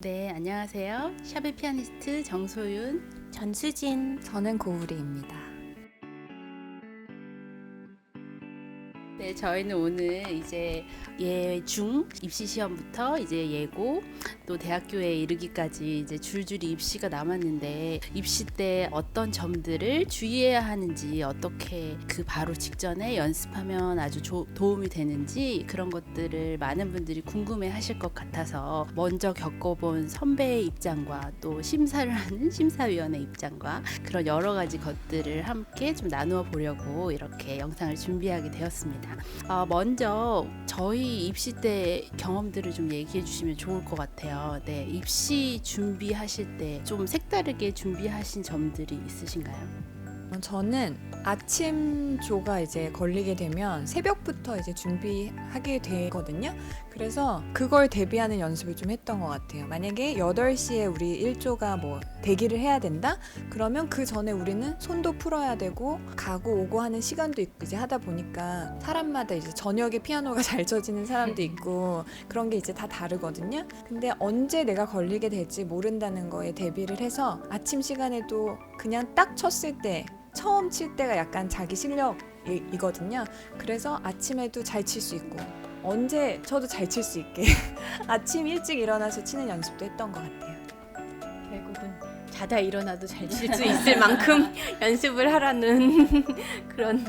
네, 안녕하세요. 샵의 피아니스트 정소윤. 전수진 저는 고우리입니다. 네, 저희는 오늘 이제 예중 입시 시험부터 이제 예고 또 대학교에 이르기까지 이제 줄줄이 입시가 남았는데 입시 때 어떤 점들을 주의해야 하는지 어떻게 그 바로 직전에 연습하면 아주 조- 도움이 되는지 그런 것들을 많은 분들이 궁금해 하실 것 같아서 먼저 겪어본 선배의 입장과 또 심사를 하는 심사위원의 입장과 그런 여러 가지 것들을 함께 좀 나누어 보려고 이렇게 영상을 준비하게 되었습니다. 어, 먼저 저희 입시 때 경험들을 좀 얘기해 주시면 좋을 것 같아요. 네, 입시 준비하실 때 좀 색다르게 준비하신 점들이 있으신가요? 저는 아침 조가 이제 걸리게 되면 새벽부터 이제 준비하게 되거든요. 그래서 그걸 대비하는 연습을 좀 했던 것 같아요. 만약에 8시에 우리 1조가 뭐 대기를 해야 된다? 그러면 그 전에 우리는 손도 풀어야 되고 가고 오고 하는 시간도 있고 이제 하다 보니까 사람마다 이제 저녁에 피아노가 잘 쳐지는 사람도 있고 그런 게 이제 다 다르거든요. 근데 언제 내가 걸리게 될지 모른다는 거에 대비를 해서 아침 시간에도 그냥 딱 쳤을 때 처음 칠 때가 약간 자기 실력이거든요. 그래서 아침에도 잘 칠 수 있고 언제 쳐도 잘 칠 수 있게 아침 일찍 일어나서 치는 연습도 했던 것 같아요. 자다 일어나도 잘 칠 수 있을 만큼 연습을 하라는 그런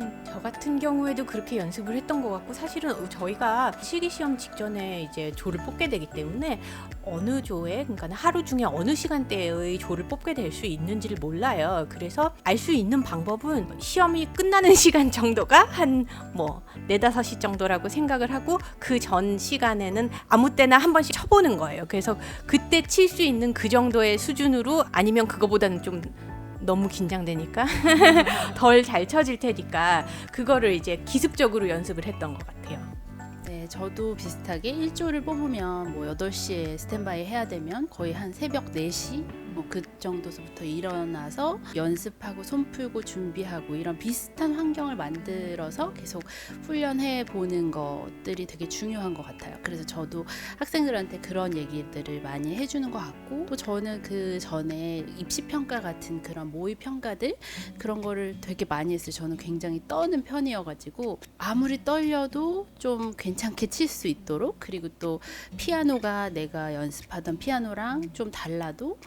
음, 저 같은 경우에도 그렇게 연습을 했던 것 같고 사실은 저희가 실기 시험 직전에 이제 조를 뽑게 되기 때문에 어느 조에 그러니까 하루 중에 어느 시간대의 조를 뽑게 될 수 있는지를 몰라요. 그래서 알 수 있는 방법은 시험이 끝나는 시간 정도가 한 뭐 네다섯 시 정도라고 생각을 하고 그 전 시간에는 아무 때나 한 번씩 쳐보는 거예요. 그래서 그때 칠 수 있는 그 정도의 수준으로 아니면 그거보다는 좀 너무 긴장되니까 덜 잘 쳐질 테니까 그거를 이제 기습적으로 연습을 했던 것 같아요. 네, 저도 비슷하게 1조를 뽑으면 뭐 8시에 스탠바이 해야 되면 거의 한 새벽 4시 뭐 그 정도서부터 일어나서 연습하고 손 풀고 준비하고 이런 비슷한 환경을 만들어서 계속 훈련해 보는 것들이 되게 중요한 것 같아요. 그래서 저도 학생들한테 그런 얘기들을 많이 해주는 것 같고 또 저는 그 전에 입시 평가 같은 그런 모의 평가들 그런 거를 되게 많이 했어요. 저는 굉장히 떠는 편이어가지고 아무리 떨려도 좀 괜찮게 칠 수 있도록 그리고 또 피아노가 내가 연습하던 피아노랑 좀 달라도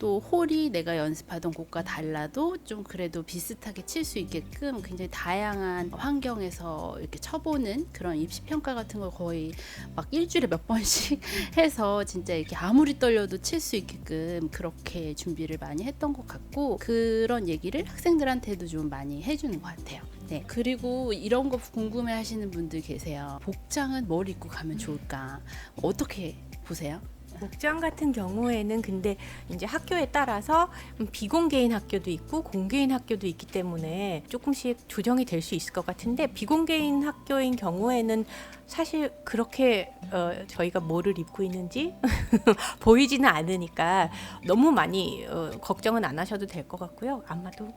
또 홀이 내가 연습하던 곡과 달라도 좀 그래도 비슷하게 칠 수 있게끔 굉장히 다양한 환경에서 이렇게 쳐보는 그런 입시 평가 같은 걸 거의 막 일주일에 몇 번씩 해서 진짜 이렇게 아무리 떨려도 칠 수 있게끔 그렇게 준비를 많이 했던 것 같고 그런 얘기를 학생들한테도 좀 많이 해주는 것 같아요. 네. 그리고 이런 거 궁금해 하시는 분들 계세요. 복장은 뭘 입고 가면 좋을까? 어떻게 보세요? 목장 같은 경우에는 근데 이제 학교에 따라서 비공개인 학교도 있고 공개인 학교도 있기 때문에 조금씩 조정이 될 수 있을 것 같은데 비공개인 학교인 경우에는 사실 그렇게 어, 저희가 뭐를 입고 있는지 보이지는 않으니까 너무 많이 어, 걱정은 안 하셔도 될 것 같고요. 아마도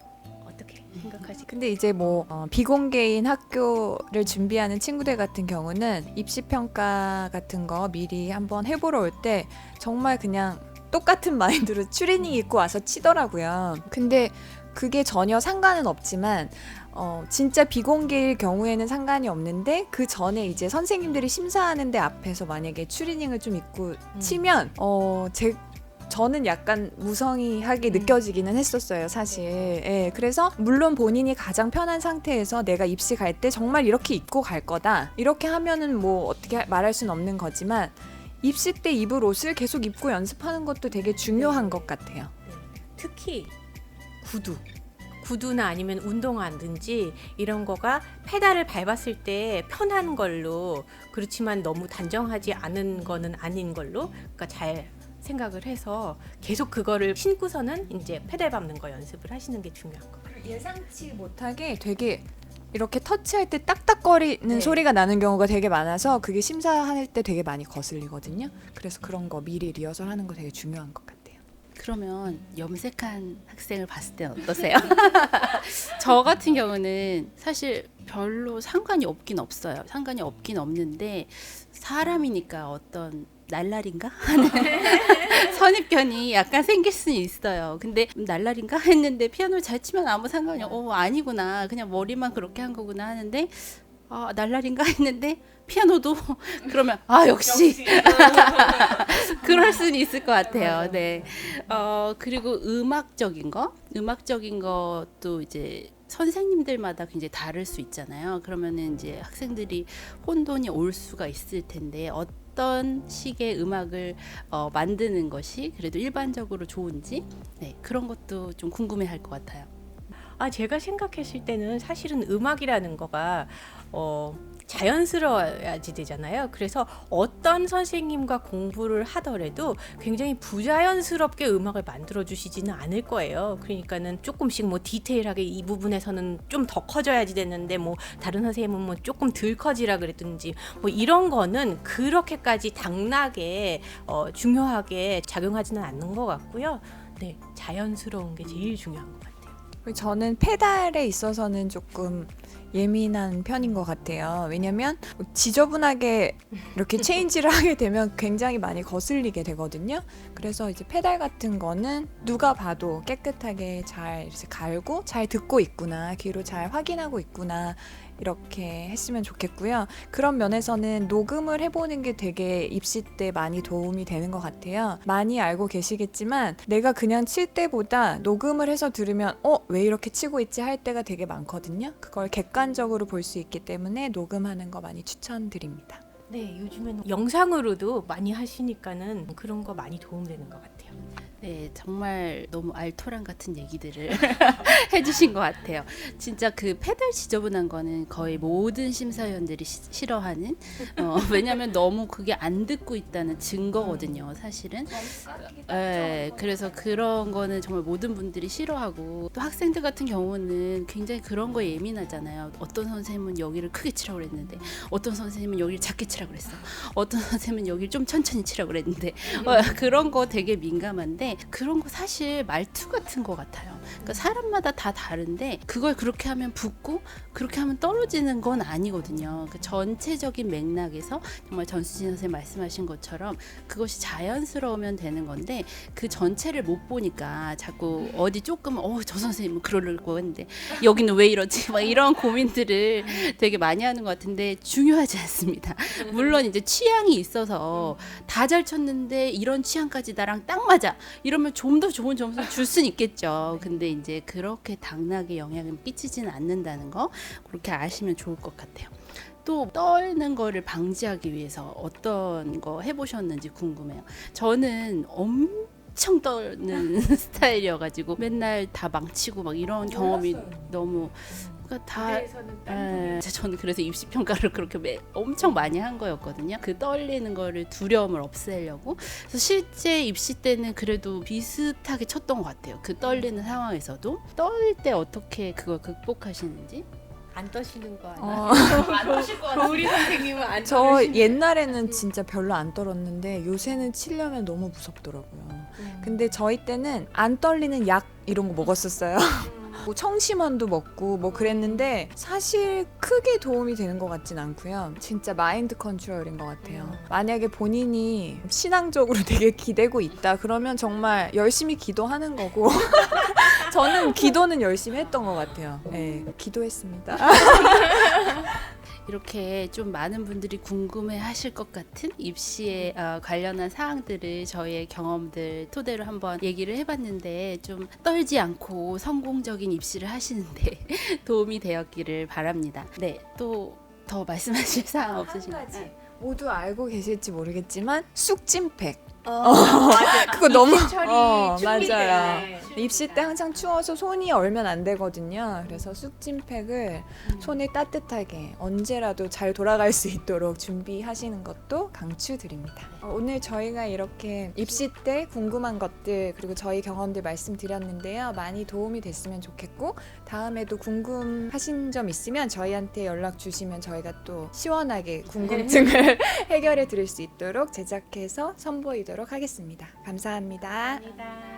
생각하시? 근데 이제 뭐 어, 비공개인 학교를 준비하는 친구들 같은 경우는 입시 평가 같은 거 미리 한번 해보러 올 때 정말 그냥 똑같은 마인드로 추리닝 입고 와서 치더라고요. 근데 그게 전혀 상관은 없지만 어, 진짜 비공개일 경우에는 상관이 없는데 그 전에 이제 선생님들이 심사하는데 앞에서 만약에 추리닝을 좀 입고 치면 어, 제 저는 약간 무성의하게 음. 느껴지기는 했었어요, 사실. 예, 그래서 물론 본인이 가장 편한 상태에서 내가 입시 갈 때 정말 이렇게 입고 갈 거다. 이렇게 하면은 뭐 어떻게 말할 수는 없는 거지만 입시 때 입을 옷을 계속 입고 연습하는 것도 되게 중요한 것 같아요. 특히 구두. 구두나 아니면 운동화든지 이런 거가 페달을 밟았을 때 편한 걸로 그렇지만 너무 단정하지 않은 거는 아닌 걸로 그러니까 잘 생각을 해서 계속 그거를 신고서는 이제 페달 밟는 거 연습을 하시는 게 중요한 거 같아요. 예상치 못하게 되게 이렇게 터치할 때 딱딱거리는 네. 소리가 나는 경우가 되게 많아서 그게 심사할 때 되게 많이 거슬리거든요. 그래서 그런 거 미리 리허설 하는 거 되게 중요한 것 같아요. 그러면 염색한 학생을 봤을 땐 어떠세요? 저 같은 경우는 사실 별로 상관이 없긴 없어요. 상관이 없긴 없는데 사람이니까 어떤 날라린가 하는 선입견이 약간 생길 수는 있어요. 근데 음, 날라린가 했는데 피아노를 잘 치면 아무 상관이 어 아니구나 그냥 머리만 그렇게 한 거구나 하는데 아 날라린가 했는데 피아노도 그러면 아 역시 그럴 수는 있을 것 같아요. 네. 어 그리고 음악적인 거, 음악적인 것도 이제 선생님들마다 굉장히 다를 수 있잖아요. 그러면은 이제 학생들이 혼돈이 올 수가 있을 텐데 어떤 식의 음악을 어, 만드는 것이 그래도 일반적으로 좋은지 네, 그런 것도 좀 궁금해 할 것 같아요. 아 제가 생각했을 때는 사실은 음악이라는 거가 어 자연스러워야지 되잖아요. 그래서 어떤 선생님과 공부를 하더라도 굉장히 부자연스럽게 음악을 만들어 주시지는 않을 거예요. 그러니까는 조금씩 뭐 디테일하게 이 부분에서는 좀 더 커져야지 되는데 뭐 다른 선생님은 뭐 조금 덜 커지라 그랬든지 뭐 이런 거는 그렇게까지 당나게 어, 중요하게 작용하지는 않는 것 같고요. 네, 자연스러운 게 제일 중요한 것 같아요. 저는 페달에 있어서는 조금 예민한 편인 것 같아요. 왜냐면 지저분하게 이렇게 체인지를 하게 되면 굉장히 많이 거슬리게 되거든요. 그래서 이제 페달 같은 거는 누가 봐도 깨끗하게 잘 갈고 잘 듣고 있구나, 귀로 잘 확인하고 있구나. 이렇게 했으면 좋겠고요. 그런 면에서는 녹음을 해보는 게 되게 입시 때 많이 도움이 되는 것 같아요. 많이 알고 계시겠지만 내가 그냥 칠 때보다 녹음을 해서 들으면 어, 왜 이렇게 치고 있지 할 때가 되게 많거든요. 그걸 객관 적으로 볼 수 있기 때문에 녹음하는 거 많이 추천드립니다. 네, 요즘에는 영상으로도 많이 하시니까는 그런 거 많이 도움되는 것 같아요. 네, 정말 너무 알토란 같은 얘기들을 해주신 것 같아요. 진짜 그 페달 지저분한 거는 거의 모든 심사위원들이 시- 싫어하는, 어, 왜냐면 너무 그게 안 듣고 있다는 증거거든요, 사실은. 네, 그래서 그런 거는 정말 모든 분들이 싫어하고 또 학생들 같은 경우는 굉장히 그런 거에 예민하잖아요. 어떤 선생님은 여기를 크게 치라고 그랬는데 어떤 선생님은 여기를 작게 치라고 그랬어. 어떤 선생님은 여기를 좀 천천히 치라고 그랬는데 어, 그런 거 되게 민감한데 그런 거 사실 말투 같은 거 같아요. 그러니까 사람마다 다 다른데 그걸 그렇게 하면 붙고 그렇게 하면 떨어지는 건 아니거든요. 그 전체적인 맥락에서 정말 전수진 선생님 말씀하신 것처럼 그것이 자연스러우면 되는 건데 그 전체를 못 보니까 자꾸 어디 조금 어 저 선생님은 그러려고 했는데 여기는 왜 이러지 막 이런 고민들을 되게 많이 하는 것 같은데 중요하지 않습니다. 물론 이제 취향이 있어서 다 잘 쳤는데 이런 취향까지 나랑 딱 맞아 이러면 좀 더 좋은 점수를 줄 수는 있겠죠. 근데 이제 그렇게 당나게 영향을 끼치지는 않는다는 거 그렇게 아시면 좋을 것 같아요. 또 떨는 거를 방지하기 위해서 어떤 거 해보셨는지 궁금해요. 저는 엄청 떨는 스타일이어가지고 맨날 다 망치고 막 이런 경험이 너무 그러니까 다 예, 저는 그래서 입시 평가를 그렇게 매, 엄청 많이 한 거였거든요. 그 떨리는 거를 두려움을 없애려고. 그래서 실제 입시 때는 그래도 비슷하게 쳤던 것 같아요. 그 떨리는 상황에서도 떨 때 어떻게 그걸 극복하시는지. 안 떠시는 거 어, 아니에요? 안 떠실 것 같아요. 우리 선생님은 안 저 떠시는 옛날에는 진짜 별로 안 떨었는데 요새는 치려면 너무 무섭더라고요. 음. 근데 저희 때는 안 떨리는 약 이런 거 먹었었어요. 뭐 청심환도 먹고 뭐 그랬는데 사실 크게 도움이 되는 것 같진 않고요. 진짜 마인드 컨트롤인 것 같아요. 만약에 본인이 신앙적으로 되게 기대고 있다 그러면 정말 열심히 기도하는 거고 저는 기도는 열심히 했던 것 같아요. 네, 기도했습니다. 이렇게 좀 많은 분들이 궁금해 하실 것 같은 입시에 어, 관련한 사항들을 저희의 경험들 토대로 한번 얘기를 해봤는데 좀 떨지 않고 성공적인 입시를 하시는데 도움이 되었기를 바랍니다. 네, 또 더 말씀하실 사항 없으신가요? 모두 알고 계실지 모르겠지만 쑥찜팩 어, 맞아요. 그거 너무 입시철이 어? 맞아요. 네. 입시 때 항상 추워서 손이 얼면 안 되거든요. 그래서 쑥찜팩을 손이 따뜻하게 언제라도 잘 돌아갈 수 있도록 준비하시는 것도 강추드립니다. 어, 오늘 저희가 이렇게 입시 때 궁금한 것들 그리고 저희 경험들 말씀드렸는데요. 많이 도움이 됐으면 좋겠고 다음에도 궁금하신 점 있으면 저희한테 연락 주시면 저희가 또 시원하게 궁금증을 해결해 드릴 수 있도록 제작해서 선보이도록 하겠습니다. 감사합니다. 감사합니다.